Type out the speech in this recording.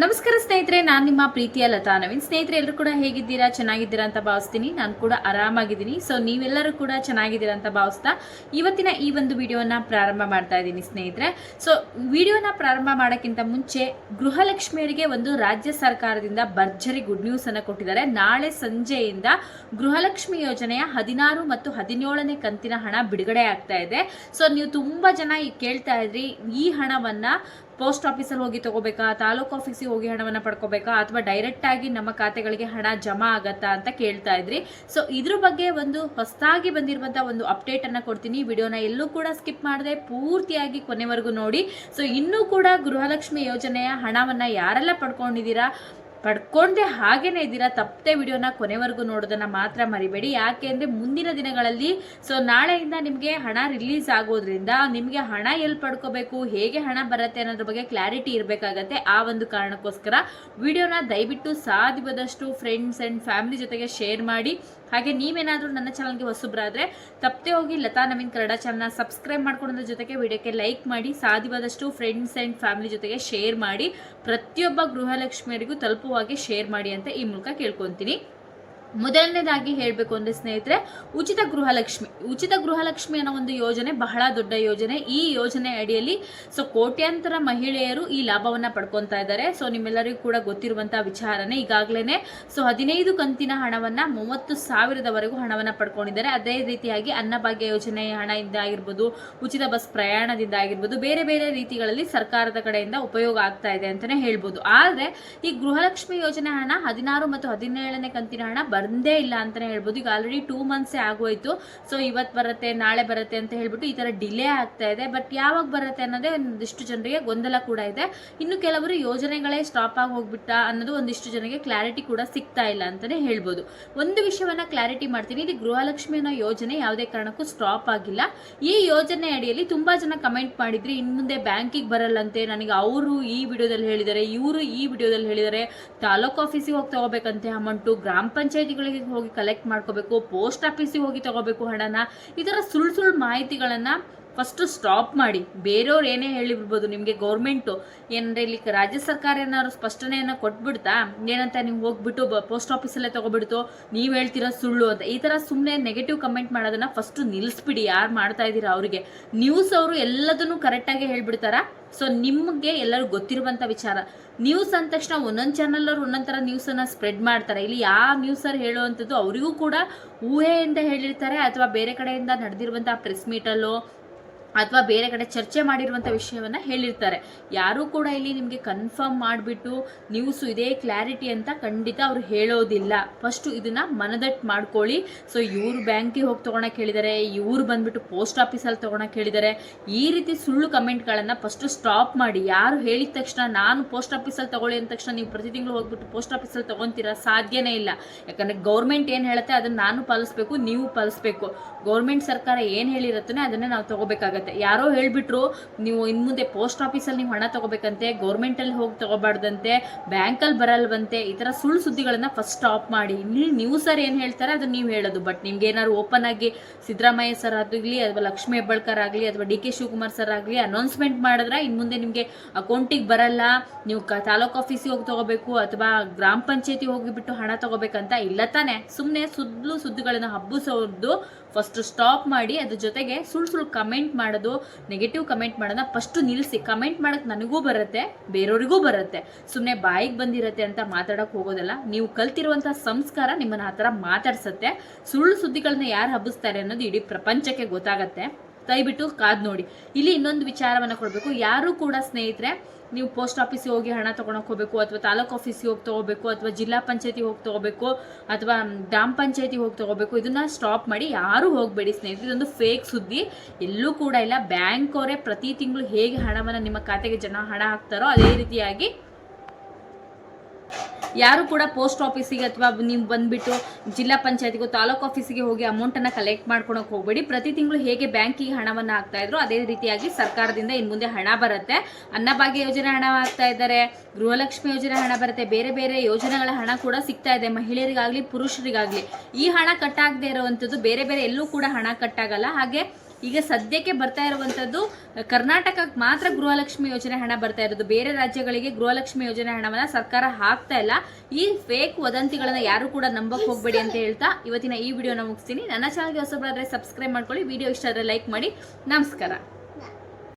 ನಮಸ್ಕಾರ ಸ್ನೇಹಿತರೆ, ನಾನು ನಿಮ್ಮ ಪ್ರೀತಿಯ ಲತಾ ನವೀನ್. ಸ್ನೇಹಿತರೆ, ಎಲ್ಲರೂ ಕೂಡ ಹೇಗಿದ್ದೀರಾ? ಚೆನ್ನಾಗಿದ್ದೀರಾ ಅಂತ ಭಾವಿಸ್ತೀನಿ. ನಾನು ಕೂಡ ಆರಾಮಾಗಿದ್ದೀನಿ. ಸೊ ನೀವೆಲ್ಲರೂ ಕೂಡ ಚೆನ್ನಾಗಿದ್ದೀರಾ ಅಂತ ಭಾವಿಸ್ತಾ ಇವತ್ತಿನ ಈ ಒಂದು ವಿಡಿಯೋನ ಪ್ರಾರಂಭ ಮಾಡ್ತಾ ಇದ್ದೀನಿ ಸ್ನೇಹಿತರೆ. ಸೊ ವಿಡಿಯೋನ ಪ್ರಾರಂಭ ಮಾಡೋಕ್ಕಿಂತ ಮುಂಚೆ ಗೃಹಲಕ್ಷ್ಮಿಯರಿಗೆ ಒಂದು ರಾಜ್ಯ ಸರ್ಕಾರದಿಂದ ಭರ್ಜರಿ ಗುಡ್ ನ್ಯೂಸನ್ನು ಕೊಟ್ಟಿದ್ದಾರೆ. ನಾಳೆ ಸಂಜೆಯಿಂದ ಗೃಹಲಕ್ಷ್ಮಿ ಯೋಜನೆಯ ಹದಿನಾರು ಮತ್ತು ಹದಿನೇಳನೇ ಕಂತಿನ ಹಣ ಬಿಡುಗಡೆ ಆಗ್ತಾ ಇದೆ. ಸೊ ನೀವು ತುಂಬಾ ಜನ ಕೇಳ್ತಾ ಇದ್ರಿ, ಈ ಹಣವನ್ನ ಪೋಸ್ಟ್ ಆಫೀಸಲ್ಲಿ ಹೋಗಿ ತಗೋಬೇಕಾ, ತಾಲೂಕು ಆಫೀಸಿಗೆ ಹೋಗಿ ಹಣವನ್ನು ಪಡ್ಕೋಬೇಕಾ ಅಥವಾ ಡೈರೆಕ್ಟ್ ಆಗಿ ನಮ್ಮ ಖಾತೆಗಳಿಗೆ ಹಣ ಜಮಾ ಆಗತ್ತಾ ಅಂತ ಕೇಳ್ತಾ ಇದ್ರಿ. ಸೊ ಇದ್ರ ಬಗ್ಗೆ ಒಂದು ಹೊಸದಾಗಿ ಬಂದಿರುವಂಥ ಒಂದು ಅಪ್ಡೇಟ್ ಅನ್ನ ಕೊಡ್ತೀನಿ. ವಿಡಿಯೋನ ಎಲ್ಲೂ ಕೂಡ ಸ್ಕಿಪ್ ಮಾಡದೆ, ಪೂರ್ತಿಯಾಗಿ ಕೊನೆವರೆಗೂ ನೋಡಿ. ಸೊ ಇನ್ನೂ ಕೂಡ ಗೃಹಲಕ್ಷ್ಮಿ ಯೋಜನೆಯ ಹಣವನ್ನ ಯಾರೆಲ್ಲ ಪಡ್ಕೊಂಡಿದ್ದೀರಾ? ಪಡ್ಕೊಂಡೆ ಹಾಗೇನೆ ಇದ್ದೀರ? ತಪ್ಪದೆ ವಿಡಿಯೋನ ಕೊನೆವರೆಗೂ ನೋಡೋದನ್ನ ಮಾತ್ರ ಮರಿಬೇಡಿ. ಯಾಕೆ ಅಂದರೆ ಮುಂದಿನ ದಿನಗಳಲ್ಲಿ ಸೊ ನಾಳೆಯಿಂದ ನಿಮಗೆ ಹಣ ರಿಲೀಸ್ ಆಗೋದ್ರಿಂದ ನಿಮಗೆ ಹಣ ಎಲ್ಲಿ ಪಡ್ಕೋಬೇಕು, ಹೇಗೆ ಹಣ ಬರುತ್ತೆ ಅನ್ನೋದ್ರ ಬಗ್ಗೆ ಕ್ಲಾರಿಟಿ ಇರಬೇಕಾಗತ್ತೆ ಆ ಒಂದು ಕಾರಣಕ್ಕೋಸ್ಕರ. ವಿಡಿಯೋನ ದಯವಿಟ್ಟು ಸಾಧ್ಯವಾದಷ್ಟು ಫ್ರೆಂಡ್ಸ್ ಆ್ಯಂಡ್ ಫ್ಯಾಮಿಲಿ ಜೊತೆಗೆ ಶೇರ್ ಮಾಡಿ. ಹಾಗೆ ನೀವೇನಾದರೂ ನನ್ನ ಚಾನಲ್ಗೆ ಹೊಸಬ್ರಾದರೆ, ತಪ್ಪದೆ ಹೋಗಿ ಲತಾ ನವೀನ್ ಕನ್ನಡ ಚಾನಲ್ನ ಸಬ್ಸ್ಕ್ರೈಬ್ ಮಾಡ್ಕೊಳ್ಳೋದ್ರ ಜೊತೆಗೆ ವಿಡಿಯೋಕ್ಕೆ ಲೈಕ್ ಮಾಡಿ ಸಾಧ್ಯವಾದಷ್ಟು ಫ್ರೆಂಡ್ಸ್ ಆ್ಯಂಡ್ ಫ್ಯಾಮಿಲಿ ಜೊತೆಗೆ ಶೇರ್ ಮಾಡಿ, ಪ್ರತಿಯೊಬ್ಬ ಗೃಹಲಕ್ಷ್ಮಿಯರಿಗೂ ತಲುಪುವಾಗಿ ಶೇರ್ ಮಾಡಿ ಅಂತ ಈ ಮೂಲಕ ಕೇಳ್ಕೊತೀನಿ. ಮೊದಲನೇದಾಗಿ ಹೇಳಬೇಕು ಅಂದರೆ ಸ್ನೇಹಿತರೆ, ಉಚಿತ ಗೃಹಲಕ್ಷ್ಮಿ ಉಚಿತ ಗೃಹಲಕ್ಷ್ಮಿ ಅನ್ನೋ ಒಂದು ಯೋಜನೆ ಬಹಳ ದೊಡ್ಡ ಯೋಜನೆ. ಈ ಯೋಜನೆ ಅಡಿಯಲ್ಲಿ ಸೊ ಕೋಟ್ಯಾಂತರ ಮಹಿಳೆಯರು ಈ ಲಾಭವನ್ನು ಪಡ್ಕೊತಾ ಇದ್ದಾರೆ. ಸೊ ನಿಮ್ಮೆಲ್ಲರಿಗೂ ಕೂಡ ಗೊತ್ತಿರುವಂಥ ವಿಚಾರನೇ ಈಗಾಗಲೇ ಸೊ ಹದಿನೈದು ಕಂತಿನ ಹಣವನ್ನು ಮೂವತ್ತು ಸಾವಿರದವರೆಗೂ ಹಣವನ್ನು ಪಡ್ಕೊಂಡಿದ್ದಾರೆ. ಅದೇ ರೀತಿಯಾಗಿ ಅನ್ನಭಾಗ್ಯ ಯೋಜನೆಯ ಹಣದಿಂದ ಆಗಿರ್ಬೋದು, ಉಚಿತ ಬಸ್ ಪ್ರಯಾಣದಿಂದ ಆಗಿರ್ಬೋದು, ಬೇರೆ ಬೇರೆ ರೀತಿಗಳಲ್ಲಿ ಸರ್ಕಾರದ ಕಡೆಯಿಂದ ಉಪಯೋಗ ಆಗ್ತಾ ಇದೆ ಅಂತಲೇ ಹೇಳ್ಬೋದು. ಆದರೆ ಈ ಗೃಹಲಕ್ಷ್ಮಿ ಯೋಜನೆ ಹಣ ಹದಿನಾರು ಮತ್ತು ಹದಿನೇಳನೇ ಕಂತಿನ ಹಣ ಬಂದೇ ಇಲ್ಲ ಅಂತಲೇ ಹೇಳ್ಬೋದು. ಈಗ ಆಲ್ರೆಡಿ ಟೂ ಮಂತ್ಸೇ ಆಗೋಯ್ತು. ಸೊ ಇವತ್ತು ಬರುತ್ತೆ, ನಾಳೆ ಬರುತ್ತೆ ಅಂತ ಹೇಳ್ಬಿಟ್ಟು ಈ ಥರ ಡಿಲೇ ಆಗ್ತಾ ಇದೆ. ಬಟ್ ಯಾವಾಗ ಬರುತ್ತೆ ಅನ್ನೋದೇ ಒಂದಿಷ್ಟು ಜನರಿಗೆ ಗೊಂದಲ ಕೂಡ ಇದೆ. ಇನ್ನು ಕೆಲವರು ಯೋಜನೆಗಳೇ ಸ್ಟಾಪ್ ಆಗಿ ಹೋಗ್ಬಿಟ್ಟ ಅನ್ನೋದು ಒಂದಿಷ್ಟು ಜನರಿಗೆ ಕ್ಲಾರಿಟಿ ಕೂಡ ಸಿಗ್ತಾ ಇಲ್ಲ ಅಂತಲೇ ಹೇಳ್ಬೋದು. ಒಂದು ವಿಷಯವನ್ನ ಕ್ಲಾರಿಟಿ ಮಾಡ್ತೀನಿ. ಇದು ಗೃಹಲಕ್ಷ್ಮಿ ಅನ್ನೋ ಯೋಜನೆ ಯಾವುದೇ ಕಾರಣಕ್ಕೂ ಸ್ಟಾಪ್ ಆಗಿಲ್ಲ. ಈ ಯೋಜನೆ ಅಡಿಯಲ್ಲಿ ತುಂಬಾ ಜನ ಕಮೆಂಟ್ ಮಾಡಿದ್ರಿ ಇನ್ನು ಮುಂದೆ ಬ್ಯಾಂಕಿಗೆ ಬರಲ್ಲಂತೆ, ನನಗೆ ಅವರು ಈ ವಿಡಿಯೋದಲ್ಲಿ ಹೇಳಿದ್ದಾರೆ, ಇವರು ಈ ವಿಡಿಯೋದಲ್ಲಿ ಹೇಳಿದ್ದಾರೆ, ತಾಲೂಕು ಆಫೀಸಿಗೆ ಹೋಗಿ ತಗೋಬೇಕಂತೆ ಅಮೌಂಟು ಗ್ರಾಮ ಪಂಚಾಯತಿಗಳಿಗೆ ಹೋಗಿ ಕಲೆಕ್ಟ್ ಮಾಡ್ಕೋಬೇಕು ಪೋಸ್ಟ್ ಆಫೀಸಿಗೆ ಹೋಗಿ ತಗೋಬೇಕು ಹಣನ ಈ ಥರ ಸುಳ್ಳು ಸುಳ್ಳು ಮಾಹಿತಿಗಳನ್ನು ಫಸ್ಟು ಸ್ಟಾಪ್ ಮಾಡಿ. ಬೇರೆಯವ್ರು ಏನೇ ಹೇಳಿಬಿಡ್ಬೋದು ನಿಮಗೆ ಗೌರ್ಮೆಂಟು ಏನಂದರೆ ಇಲ್ಲಿ ರಾಜ್ಯ ಸರ್ಕಾರ ಏನಾದ್ರು ಸ್ಪಷ್ಟನೆಯನ್ನು ಕೊಟ್ಬಿಡ್ತಾ? ಏನಂತ ನೀವು ಹೋಗ್ಬಿಟ್ಟು ಪೋಸ್ಟ್ ಆಫೀಸಲ್ಲೇ ತೊಗೊಬಿಡ್ತು. ನೀವು ಹೇಳ್ತೀರೋ ಸುಳ್ಳು ಅಂತ. ಈ ಥರ ಸುಮ್ಮನೆ ನೆಗೆಟಿವ್ ಕಮೆಂಟ್ ಮಾಡೋದನ್ನು ಫಸ್ಟು ನಿಲ್ಲಿಸ್ಬಿಡಿ ಯಾರು ಮಾಡ್ತಾ ಇದ್ದೀರಾ ಅವರಿಗೆ? ನ್ಯೂಸ್ ಅವರು ಎಲ್ಲದನ್ನು ಕರೆಕ್ಟಾಗಿ ಹೇಳ್ಬಿಡ್ತಾರಾ? ಸೊ ನಿಮಗೆ ಎಲ್ಲರೂ ಗೊತ್ತಿರುವಂಥ ವಿಚಾರ. ನ್ಯೂಸ್ ಅಂದ ತಕ್ಷಣ ಒಂದೊಂದು ಚಾನಲ್ಲರು ಒಂದೊಂದು ಥರ ನ್ಯೂಸನ್ನು ಸ್ಪ್ರೆಡ್ ಮಾಡ್ತಾರೆ. ಇಲ್ಲಿ ಯಾವ ನ್ಯೂಸರ್ ಹೇಳುವಂಥದ್ದು ಅವರಿಗೂ ಕೂಡ ಊಹೆಯಿಂದ ಹೇಳಿರ್ತಾರೆ ಅಥವಾ ಬೇರೆ ಕಡೆಯಿಂದ ನಡೆದಿರುವಂಥ ಪ್ರೆಸ್ ಮೀಟಲ್ಲೋ ಅಥವಾ ಬೇರೆ ಕಡೆ ಚರ್ಚೆ ಮಾಡಿರುವಂಥ ವಿಷಯವನ್ನು ಹೇಳಿರ್ತಾರೆ. ಯಾರೂ ಕೂಡ ಇಲ್ಲಿ ನಿಮಗೆ ಕನ್ಫರ್ಮ್ ಮಾಡಿಬಿಟ್ಟು ನ್ಯೂಸು ಇದೇ ಕ್ಲಾರಿಟಿ ಅಂತ ಖಂಡಿತ ಅವರು ಹೇಳೋದಿಲ್ಲ. ಫಸ್ಟು ಇದನ್ನು ಮನದಟ್ಟು ಮಾಡ್ಕೊಳ್ಳಿ. ಸೊ ಇವರು ಬ್ಯಾಂಕಿಗೆ ಹೋಗಿ ತೊಗೊಳಕ್ಕೆ ಹೇಳಿದ್ದಾರೆ ಇವರು ಬಂದುಬಿಟ್ಟು ಪೋಸ್ಟ್ ಆಫೀಸಲ್ಲಿ ತೊಗೊಳಕ್ಕೆ ಹೇಳಿದ್ದಾರೆ ಈ ರೀತಿ ಸುಳ್ಳು ಕಮೆಂಟ್ಗಳನ್ನು ಫಸ್ಟು ಸ್ಟಾಪ್ ಮಾಡಿ. ಯಾರು ಹೇಳಿದ ತಕ್ಷಣ ನಾನು ಪೋಸ್ಟ್ ಆಫೀಸಲ್ಲಿ ತೊಗೊಳ್ಳಿ ಅಂದ ತಕ್ಷಣ ನೀವು ಪ್ರತಿ ತಿಂಗಳು ಹೋಗ್ಬಿಟ್ಟು ಪೋಸ್ಟ್ ಆಫೀಸಲ್ಲಿ ತೊಗೊತೀರಾ ಸಾಧ್ಯನೇ ಇಲ್ಲ. ಯಾಕಂದರೆ ಗೌರ್ಮೆಂಟ್ ಏನು ಹೇಳುತ್ತೆ ಅದನ್ನು ನಾನು ಪಾಲಿಸ್ಬೇಕು, ನೀವು ಪಾಲಿಸ್ಬೇಕು. ಗೌರ್ಮೆಂಟ್ ಸರ್ಕಾರ ಏನು ಹೇಳಿರುತ್ತೋ ಅದನ್ನೇ ನಾವು ತಗೋಬೇಕಾಗತ್ತೆ. ಯಾರೋ ಹೇಳ್ಬಿಟ್ರು, ನೀವು ಇನ್ನು ಮುಂದೆ ಪೋಸ್ಟ್ ಆಫೀಸಲ್ಲಿ ನೀವು ಹಣ ತಗೋಬೇಕಂತೆ, ಗೌರ್ಮೆಂಟಲ್ಲಿ ಹೋಗಿ ತಗೋಬಾರ್ದಂತೆ, ಬ್ಯಾಂಕಲ್ಲಿ ಬರಲ್ವಂತೆ, ಈ ಥರ ಸುಳ್ಳು ಸುದ್ದಿಗಳನ್ನು ಫಸ್ಟ್ ಸ್ಟಾಪ್ ಮಾಡಿ. ಇಲ್ಲಿ ನೀವು ನ್ಯೂಸರ್ ಏನು ಹೇಳ್ತಾರೆ ಅದು ನೀವು ಹೇಳೋದು. ಬಟ್ ನಿಮ್ಗೆ ಏನಾದ್ರು ಓಪನ್ ಆಗಿ ಸಿದ್ದರಾಮಯ್ಯ ಸರ್ ಆಗಲಿ ಅಥವಾ ಲಕ್ಷ್ಮೀ ಹೆಬ್ಬಳ್ಕರ್ ಆಗಲಿ ಅಥವಾ ಡಿ ಕೆ ಶಿವಕುಮಾರ್ ಸರ್ ಆಗಲಿ ಅನೌನ್ಸ್ಮೆಂಟ್ ಮಾಡಿದ್ರೆ ಇನ್ನು ಮುಂದೆ ನಿಮಗೆ ಅಕೌಂಟಿಗೆ ಬರಲ್ಲ. ನೀವು ಕ, ತಾಲೂಕು ಆಫೀಸಿಗೆ ಹೋಗಿ ತಗೋಬೇಕು ಅಥವಾ ಗ್ರಾಮ ಪಂಚಾಯತಿ ಹೋಗಿಬಿಟ್ಟು ಹಣ ತಗೋಬೇಕಂತ ಇಲ್ಲ ತಾನೆ. ಸುಮ್ಮನೆ ಸುದ್ಲು ಸುದ್ದಿಗಳನ್ನು ಹಬ್ಬಿಸೋದು ಫಸ್ಟ್ ಸ್ಟಾಪ್ ಮಾಡಿ, ಅದ್ರ ಜೊತೆಗೆ ಸುಳ್ಳು ಸುಳ್ಳು ಕಮೆಂಟ್ ಮಾಡೋದು ನೆಗೆಟಿವ್ ಕಮೆಂಟ್ ಮಾಡೋದನ್ನ ಫಸ್ಟು ನಿಲ್ಲಿಸಿ ಕಮೆಂಟ್ ಮಾಡೋಕ್ಕೆ ನನಗೂ ಬರುತ್ತೆ, ಬೇರೆಯವ್ರಿಗೂ ಬರುತ್ತೆ. ಸುಮ್ಮನೆ ಬಾಯಿಗೆ ಬಂದಿರತ್ತೆ ಅಂತ ಮಾತಾಡೋಕೆ ಹೋಗೋದಲ್ಲ. ನೀವು ಕಲ್ತಿರುವಂಥ ಸಂಸ್ಕಾರ ನಿಮ್ಮನ್ನು ಆ ಥರ ಮಾತಾಡ್ಸತ್ತೆ. ಸುಳ್ಳು ಸುದ್ದಿಗಳನ್ನ ಯಾರು ಹಬ್ಬಿಸ್ತಾರೆ ಅನ್ನೋದು ಇಡೀ ಪ್ರಪಂಚಕ್ಕೆ ಗೊತ್ತಾಗತ್ತೆ. ದಯವಿಟ್ಟು ಕಾದ್ ನೋಡಿ. ಇಲ್ಲಿ ಇನ್ನೊಂದು ವಿಚಾರವನ್ನು ಕೊಡಬೇಕು. ಯಾರು ಕೂಡ ಸ್ನೇಹಿತರೆ, ನೀವು ಪೋಸ್ಟ್ ಆಫೀಸಿಗೆ ಹೋಗಿ ಹಣ ತೊಗೊಳಕ್ಕೆ ಹೋಗಬೇಕು, ಅಥವಾ ತಾಲೂಕು ಆಫೀಸಿಗೆ ಹೋಗಿ ತೊಗೋಬೇಕು, ಅಥವಾ ಜಿಲ್ಲಾ ಪಂಚಾಯತಿ ಹೋಗಿ ತೊಗೋಬೇಕು, ಅಥವಾ ಗ್ರಾಮ ಪಂಚಾಯತಿ ಹೋಗಿ ತೊಗೋಬೇಕು, ಇದನ್ನ ಸ್ಟಾಪ್ ಮಾಡಿ ಯಾರೂ ಹೋಗಬೇಡಿ ಸ್ನೇಹಿತರೆ. ಇದೊಂದು ಫೇಕ್ ಸುದ್ದಿ. ಎಲ್ಲೂ ಕೂಡ ಇಲ್ಲ. ಬ್ಯಾಂಕ್ ಅವರೇ ಪ್ರತಿ ತಿಂಗಳು ಹೇಗೆ ಹಣವನ್ನು ನಿಮ್ಮ ಖಾತೆಗೆ ಜನ ಹಣ ಹಾಕ್ತಾರೋ ಅದೇ ರೀತಿಯಾಗಿ ಯಾರು ಕೂಡ ಪೋಸ್ಟ್ ಆಫೀಸಿಗೆ ಅಥವಾ ನೀವು ಬಂದ್ಬಿಟ್ಟು ಜಿಲ್ಲಾ ಪಂಚಾಯತ್ಗೂ ತಾಲೂಕು ಆಫೀಸಿಗೆ ಹೋಗಿ ಅಮೌಂಟನ್ನು ಕಲೆಕ್ಟ್ ಮಾಡ್ಕೊಳಕ್ಕೆ ಹೋಗಬೇಡಿ. ಪ್ರತಿ ತಿಂಗಳು ಹೇಗೆ ಬ್ಯಾಂಕಿಗೆ ಹಣವನ್ನು ಹಾಕ್ತಾ ಇದ್ರು ಅದೇ ರೀತಿಯಾಗಿ ಸರ್ಕಾರದಿಂದ ಇನ್ನು ಮುಂದೆ ಹಣ ಬರುತ್ತೆ. ಅನ್ನಭಾಗ್ಯ ಯೋಜನೆ ಹಣ ಹಾಕ್ತಾ ಇದ್ದಾರೆ, ಗೃಹಲಕ್ಷ್ಮಿ ಯೋಜನೆ ಹಣ ಬರುತ್ತೆ, ಬೇರೆ ಬೇರೆ ಯೋಜನೆಗಳ ಹಣ ಕೂಡ ಸಿಗ್ತಾ ಇದೆ. ಮಹಿಳೆಯರಿಗಾಗಲಿ, ಪುರುಷರಿಗಾಗಲಿ ಈ ಹಣ ಕಟ್ಟಾಗದೇ ಇರುವಂಥದ್ದು ಬೇರೆ ಬೇರೆ ಎಲ್ಲೂ ಕೂಡ ಹಣ ಕಟ್ಟಾಗಲ್ಲ. ಹಾಗೆ ಈಗ ಸದ್ಯಕ್ಕೆ ಬರ್ತಾ ಇರುವಂತದ್ದು, ಕರ್ನಾಟಕಕ್ಕೆ ಮಾತ್ರ ಗೃಹಲಕ್ಷ್ಮಿ ಯೋಜನೆ ಹಣ ಬರ್ತಾ ಇರೋದು. ಬೇರೆ ರಾಜ್ಯಗಳಿಗೆ ಗೃಹಲಕ್ಷ್ಮಿ ಯೋಜನೆ ಹಣವನ್ನ ಸರ್ಕಾರ ಹಾಕ್ತಾ ಇಲ್ಲ. ಈ ಫೇಕ್ ವದಂತಿಗಳನ್ನು ಯಾರು ಕೂಡ ನಂಬಕ್ ಹೋಗ್ಬೇಡಿ ಅಂತ ಹೇಳ್ತಾ ಇವತ್ತಿನ ಈ ವಿಡಿಯೋನ ಮುಗಿಸ್ತೀನಿ. ನನ್ನ ಚಾನಲ್ಗೆ ಹೊಸಬರಾದ್ರೆ ಸಬ್ಸ್ಕ್ರೈಬ್ ಮಾಡ್ಕೊಳ್ಳಿ. ವಿಡಿಯೋ ಇಷ್ಟ ಆದರೆ ಲೈಕ್ ಮಾಡಿ. ನಮಸ್ಕಾರ.